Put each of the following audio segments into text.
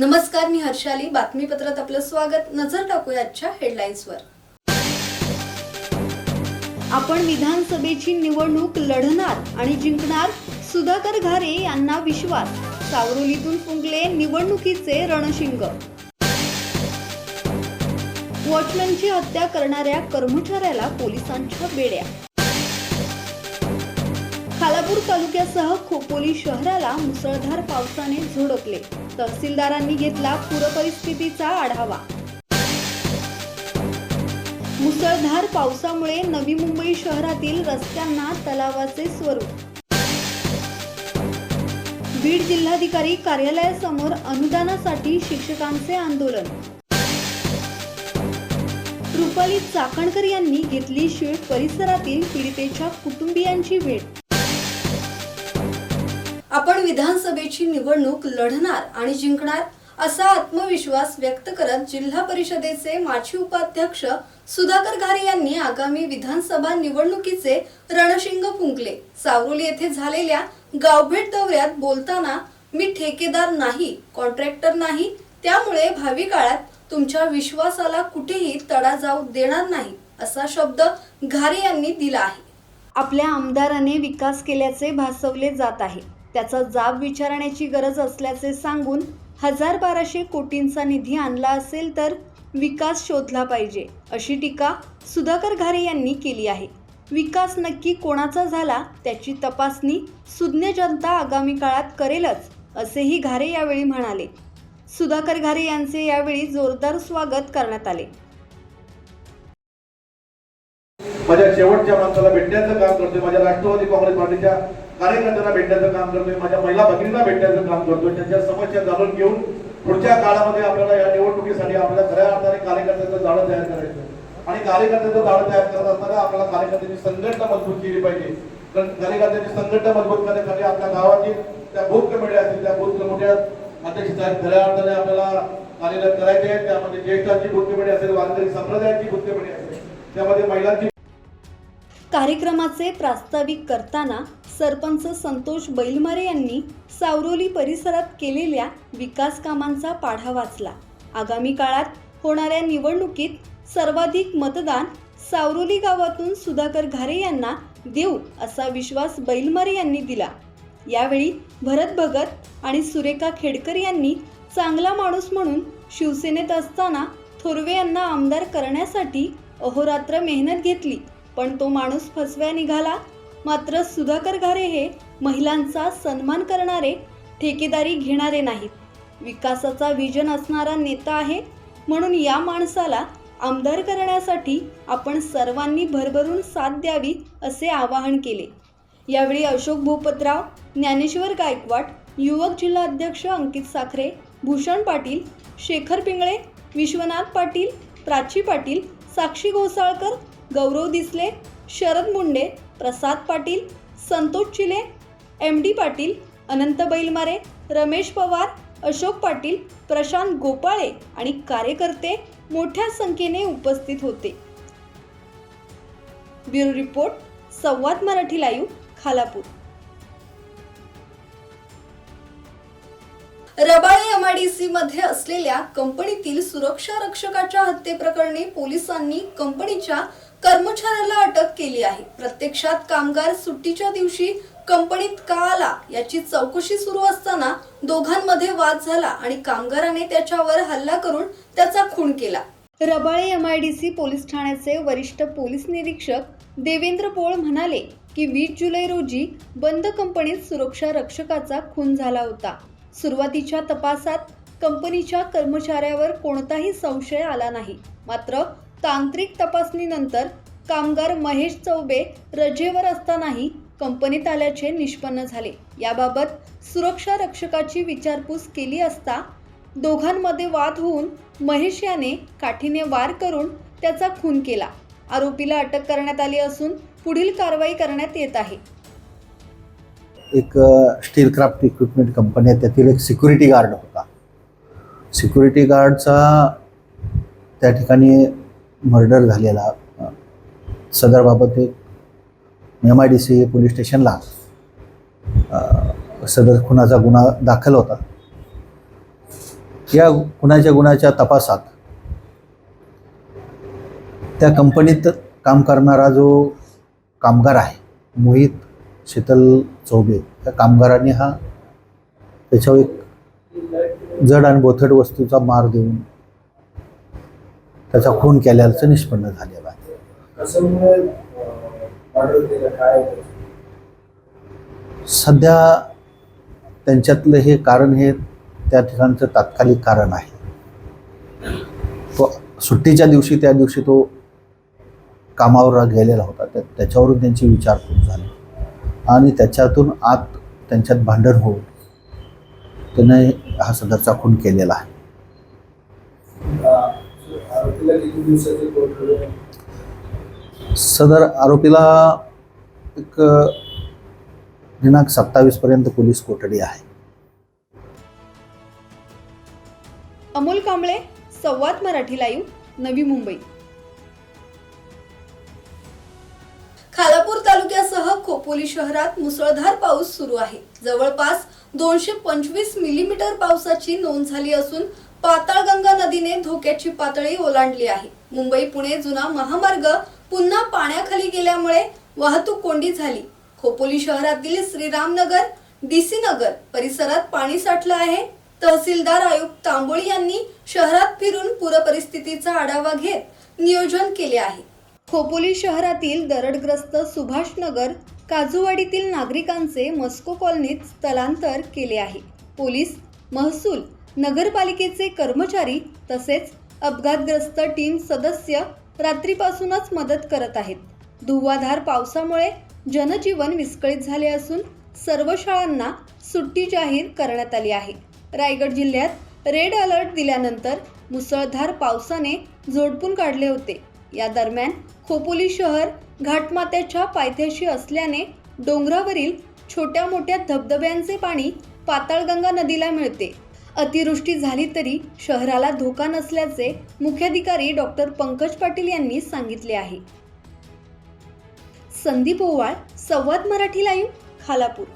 नमस्कार मी हर्षाली. बातमीपत्रात आपलं स्वागत. नजर टाकूया आजच्या हेडलाईन्सवर. आपण विधानसभेची निवडणूक लढणार आणि जिंकणार सुधाकर घारे यांना विश्वास. सावरोलीतून फुंकले निवडणुकीचे रणशिंग. वॉचमॅनची हत्या करणाऱ्या कर्मचाऱ्याला पोलिसांच्या बेड्या. खालापूर तालुक्यासह खोपोली शहराला मुसळधार पावसाने झोडपले. तहसीलदारांनी घेतला पूरपरिस्थितीचा आढावा. मुसळधार पावसामुळे नवी मुंबई शहरातील रस्त्यांना तलावाचे स्वरूप. बीड जिल्हाधिकारी कार्यालयासमोर अनुदानासाठी शिक्षकांचे आंदोलन. रुपाली चाकणकर यांनी घेतली शिळ परिसरातील पीडितेच्या कुटुंबियांची भेट. आपण विधानसभेची निवडणूक लढणार आणि जिंकणार असा आत्मविश्वास व्यक्त करत जिल्हा परिषदेचे माजी उपाध्यक्ष सुधाकर घारे यांनी आगामी विधानसभा निवडणुकीचे रणशिंग फुंकले. सावरोली येथे झालेल्या गावभेट दौऱ्यात बोलताना मी ठेकेदार नाही कॉन्ट्रॅक्टर नाही त्यामुळे भावी काळात तुमच्या विश्वासाला कुठेही तडा जाऊ देणार नाही असा शब्द घारे यांनी दिला आहे. आपल्या आमदाराने विकास केल्याचे भासवले जात आहे. त्याचा जाब विचारण्याची गरज असल्याचे सांगून हजार बाराशे कोटींचा निधी आणला असेल तर विकास शोधला पाहिजे अशी टीका सुधाकर घारे यांनी केली आहे. विकास नक्की कोणाचा झाला त्याची तपासणी सुज्ञ जनता आगामी काळात करेलच असेही घारे यावेळी म्हणाले. सुधाकर घारे यांचे यावेळी जोरदार स्वागत करण्यात आले. माझ्या शेवटच्या माणसाला भेटण्याचं काम करतोय माझ्या राष्ट्रवादी काँग्रेस पार्टीच्या कार्यकर्त्यांना भेटण्याचं काम करतोय माझ्या महिला भगिनींना भेटण्याचं काम करतोय त्यांच्या समस्या जाणून घेऊन पुढच्या काळामध्ये आपल्याला या निवडणुकीसाठी आपल्याला खऱ्या अर्थाने कार्यकर्त्यांचं जाळं तयार करायचं. आणि कार्यकर्त्यांचं जाळं तयार करत असताना आपल्याला कार्यकर्त्यांची संघटना मजबूत केली पाहिजे. कारण कार्यकर्त्यांची संघटना मजबूत करण्यासाठी आपल्या गावाची त्या बूथ कमिट्या असतील त्या बूथ कमिट्या अध्यक्ष साहेब खऱ्या अर्थाने आपल्याला कार्यरत करायचे आहेत. त्यामध्ये ज्येष्ठांची बूथ कमिटी असेल वारकरी संप्रदायाची बूथ कमिटी असेल त्यामध्ये महिलांची कार्यक्रमाचे प्रास्ताविक करताना सरपंच संतोष बैलमारे यांनी सावरोली परिसरात केलेल्या विकास कामांचा पाढा वाचला. आगामी काळात होणाऱ्या निवडणुकीत सर्वाधिक मतदान सावरोली गावातून सुधाकर घारे यांना देऊ असा विश्वास बैलमारे यांनी दिला. यावेळी भरत भगत आणि सुरेखा खेडकर यांनी चांगला माणूस म्हणून शिवसेनेत असताना थोरवे यांना आमदार करण्यासाठी अहोरात्र मेहनत घेतली. पण तो माणूस फसव्या निघाला. मात्र सुधाकर घारे हे महिलांचा सन्मान करणारे ठेकेदारी घेणारे नाहीत. विकासाचा विजन असणारा नेता आहे. म्हणून या माणसाला आमदार करण्यासाठी आपण सर्वांनी भरभरून साथ द्यावी असे आवाहन केले. यावेळी अशोक भूपतराव ज्ञानेश्वर गायकवाड युवक जिल्हा अध्यक्ष अंकित साखरे भूषण पाटील शेखर पिंगळे विश्वनाथ पाटील प्राची पाटील साक्षी घोसाळकर गौरव दिसले शरद मुंडे प्रसाद पाटील संतोष चिले एम डी पाटील अनंत बैलमारे रमेश पवार अशोक पाटील प्रशांत गोपाळे आणि कार्यकर्ते मोठ्या संख्येने उपस्थित होते. Bureau report Samvad Marathi live Khalapur. Rabale MIDC मध्ये असलेल्या कंपनीतील सुरक्षा रक्षकाच्या हत्येप्रकरणी पोलिसांनी कंपनीच्या कर्मचाऱ्याला अटक केली आहे. प्रत्यक्षात कामगार सुट्टीच्या दिवशी कंपनीत का आला याची चौकशी सुरू असताना दोघांमध्ये वाद झाला आणि कामगाराने त्याच्यावर हल्ला करून त्याचा खून केला. रबाळे एम आयडीसी पोलीस ठाण्याचे वरिष्ठ पोलीस निरीक्षक देवेंद्र पोळ म्हणाले की वीस जुलै रोजी बंद कंपनीत सुरक्षा रक्षकाचा खून झाला होता. सुरुवातीच्या तपासात कंपनीच्या कर्मचाऱ्यावर कोणताही संशय आला नाही. मात्र तांत्रिक तपासणीनंतर कामगार महेश चौबे रजेवर असतानाही कंपनीत आल्याचे निष्पन्न झाले. याबाबत सुरक्षा रक्षकाची विचारपूस केली असता दोघांमध्ये वाद होऊन महेश याने काठीने वार करून त्याचा खून केला. आरोपीला अटक करण्यात आली असून पुढील कारवाई करण्यात येत आहे. एक स्टील क्राफ्ट इक्विपमेंट कंपनी आहे त्यातील एक सिक्युरिटी गार्ड होता. सिक्युरिटी गार्डचा त्या ठिकाणी मर्डर झालेला सदरबाबत एक M I D C police स्टेशनला सदर खुनाचा गुन्हा दाखल होता. या कुणाच्या गुन्ह्याच्या तपासात त्या कंपनीत काम करणारा जो कामगार आहे मोहित शीतल चौबे या कामगारांनी हा त्याच्यावर एक जड आणि बोथट वस्तूचा मार देऊन त्याचा खून केल्याचं निष्पन्न झालेलं आहे. सध्या त्यांच्यातलं हे कारण हे त्या ठिकाणचं तात्कालिक कारण आहे. तो सुट्टीच्या दिवशी त्या दिवशी तो कामावर गेलेला होता त्या त्याच्यावरून त्यांची विचारपूस झाली. आणि त्याच्यातून आत त्यांच्यात भांडण होऊन त्याने हा सदरचा खून केलेला आहे. सदर आरोपीला एक दिनांक सत्तावीसपर्यंत पोलीस कोठडी आहे. अमोल कांबळे संवाद मराठी लाईव्ह नवी मुंबई. खालापूर तालुक्यासह खोपोली शहरात मुसळधार पाऊस सुरू आहे. जवळपास दोनशे पंचवीस मिलीमीटर पावसाची नोंद झाली असून पाताळगंगा नदीने धोक्याची पातळी ओलांडली आहे. मुंबई पुणे जुना महामार्ग पुन्हा पाण्याखाली गेल्यामुळे वाहतूक कोंडी झाली. खोपोली शहरातील श्रीरामनगर डीसी नगर परिसरात पाणी साठलं आहे. तहसीलदार आयुक्त तांबोळी यांनी शहरात फिरून पूरपरिस्थितीचा आढावा घेत नियोजन केले आहे. खोपोली शहरातील दरडग्रस्त सुभाषनगर काजूवाडीतील नागरिकांचे मस्को कॉलनीत स्थलांतर केले आहे. पोलीस महसूल नगरपालिकेचे कर्मचारी तसेच अपघातग्रस्त टीम सदस्य रात्रीपासूनच मदत करत आहेत. धुव्वाधार पावसामुळे जनजीवन विस्कळीत झाले असून सर्व शाळांना सुट्टी जाहीर करण्यात आली आहे. रायगड जिल्ह्यात रेड अलर्ट दिल्यानंतर मुसळधार पावसाने झोडपून काढले होते. या दरम्यान खोपोली शहर घाटमात्याच्या पायथ्याशी असल्याने डोंगरावरील छोट्या मोठ्या धबधब्यांचे पाणी पाताळगंगा नदीला मिळते. अतिवृष्टी झाली तरी शहराला धोका नसल्याचे मुख्याधिकारी डॉक्टर पंकज पाटील यांनी सांगितले आहे. संदीप ओवाळ संवाद मराठी लाईव्ह खालापूर.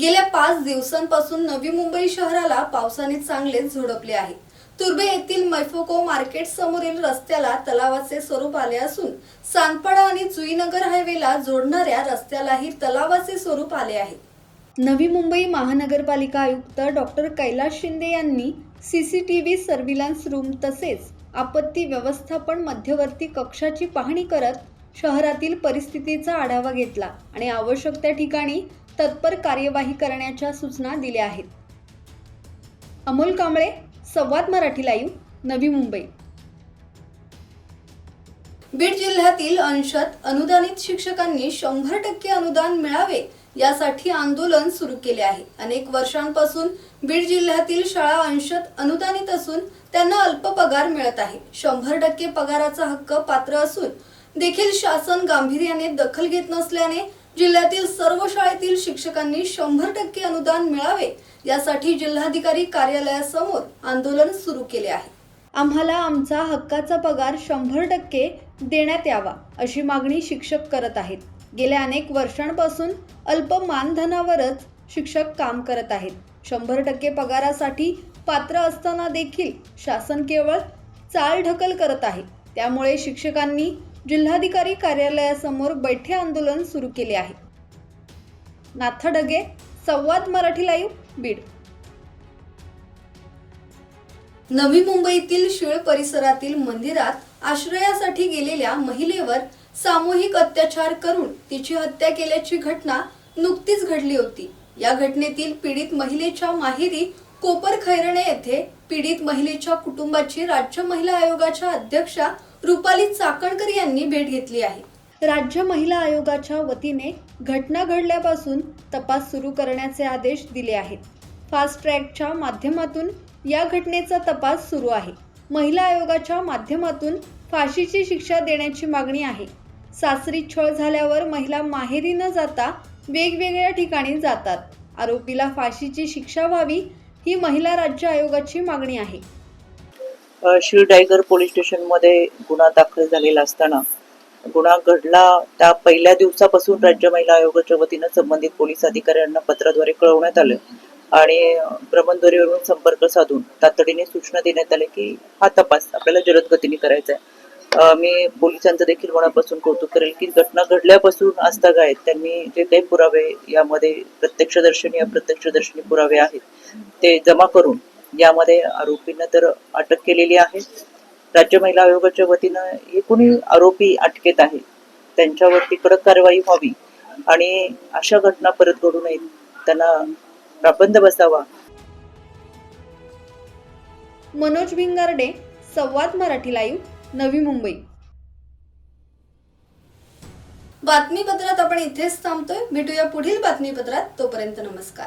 गेल्या पाच दिवसांपासून नवी मुंबई शहराला पावसाने चांगलेच झोडपले आहे. तुर्बे येथील मैफोको मार्केट समोरील रस्त्याला तलावाचे स्वरूप आले असून सानपाडा आणि जुईनगर हायवेला जोडणाऱ्या रस्त्यालाही तलावाचे स्वरूप आले आहे. नवी मुंबई महानगरपालिका आयुक्त डॉक्टर कैलास शिंदे यांनी C C T V surveillance room तसेच आपत्ती व्यवस्थापन मध्यवर्ती कक्षाची पाहणी करत शहरातील परिस्थितीचा आढावा घेतला आणि आवश्यक त्या ठिकाणी तत्पर कार्यवाही करण्याच्या सूचना दिल्या आहेत. अमोल कांबळे संवाद मराठी लाईव्ह नवी मुंबई. बीड जिल्ह्यातील अंशत अनुदानित शिक्षकांनी शंभर टक्के अनुदान मिळावे यासाठी आंदोलन सुरू केले आहे. अनेक वर्षांपासून बीड जिल्ह्यातील शाळा अंशत अनुदानित असून त्यांना अल्प पगार मिळत आहे. शंभर टक्के पगाराचा हक्क पात्र असून देखील शासन गांभीर्याने दखल घेत नसल्याने जिल्ह्यातील सर्व शाळेतील शिक्षकांनी शंभर टक्के अनुदान मिळावे यासाठी जिल्हाधिकारी कार्यालयासमोर आंदोलन सुरू केले आहे. आम्हाला आमचा हक्काचा पगार शंभर टक्के देण्यात यावा अशी मागणी शिक्षक करत आहेत. गेल्या अनेक वर्षांपासून अल्प मानधनावरच शिक्षक काम करत आहेत. शंभर टक्के पगारासाठी पात्र असताना देखील शासन केवळ चालढकल करत आहे. त्यामुळे शिक्षकांनी जिल्हाधिकारी कार्यालयासमोर बैठे आंदोलन सुरू केले आहे. नाथा डगे संवाद मराठी लाईव्ह बीड. नवी मुंबईतील शिळ परिसरातील मंदिरात आश्रयासाठी गेलेल्या महिलेवर सामूहिक अत्याचार करून तिची हत्या केल्याची घटना नुकतीच घडली होती. या घटनेतील पीडित महिलेच्या माहेरी कोपर खैरणे येथे पीडित महिलेच्या कुटुंबाची राज्य महिला आयोगाच्या अध्यक्षा रुपाली चाकणकर यांनी भेट घेतली आहे. राज्य महिला आयोगाच्या वतीने घटना घडल्यापासून तपास सुरू करण्याचे आदेश दिले आहेत. फास्ट ट्रॅकच्या माध्यमातून या घटनेचा तपास सुरू आहे. महिला आयोगाच्या माध्यमातून फाशीची शिक्षा देण्याची मागणी आहे. सासरी छळ झाल्यावर महिला माहेरी न जाता वेगवेगळ्या ठिकाणी जातात. आरोपीला फाशीची शिक्षा व्हावी ही महिला राज्य आयोगाची मागणी आहे. अ, शिवडायगर पोलीस स्टेशनमध्ये गुन्हा दाखल झालेला असताना गुन्हा घडला त्या पहिल्या दिवसापासून राज्य महिला आयोगाच्या वतीनं संबंधित पोलीस अधिकाऱ्यांना पत्राद्वारे कळवण्यात आलं. आणि भ्रमणध्वरीवरून संपर्क साधून तातडीने सूचना देण्यात आल्या की हा तपास आपल्याला जलद गतीने करायचा आहे. मी पोलिसांचं देखील मनापासून कौतुक करेल की घटना घडल्यापासून आजतागायत त्यांनी जे काही पुरावे यामध्ये प्रत्यक्षदर्शनी अप्रत्यक्षदर्शनी पुरावे आहेत ते जमा करून यामध्ये आरोपींना तर अटक केलेली आहे. राज्य महिला आयोगाच्या वतीनं एकूणही आरोपी अटकेत आहेत. त्यांच्यावरती कडक कारवाई व्हावी आणि अशा घटना परत घडू नयेत त्यांना प्राबंध बसावा. मनोज भिंगारडे संवाद मराठी लाईव्ह नवी मुंबई. बातमीपत्रात आपण इथेच थांबतोय. भेटूया पुढील बातमीपत्रात. तोपर्यंत नमस्कार.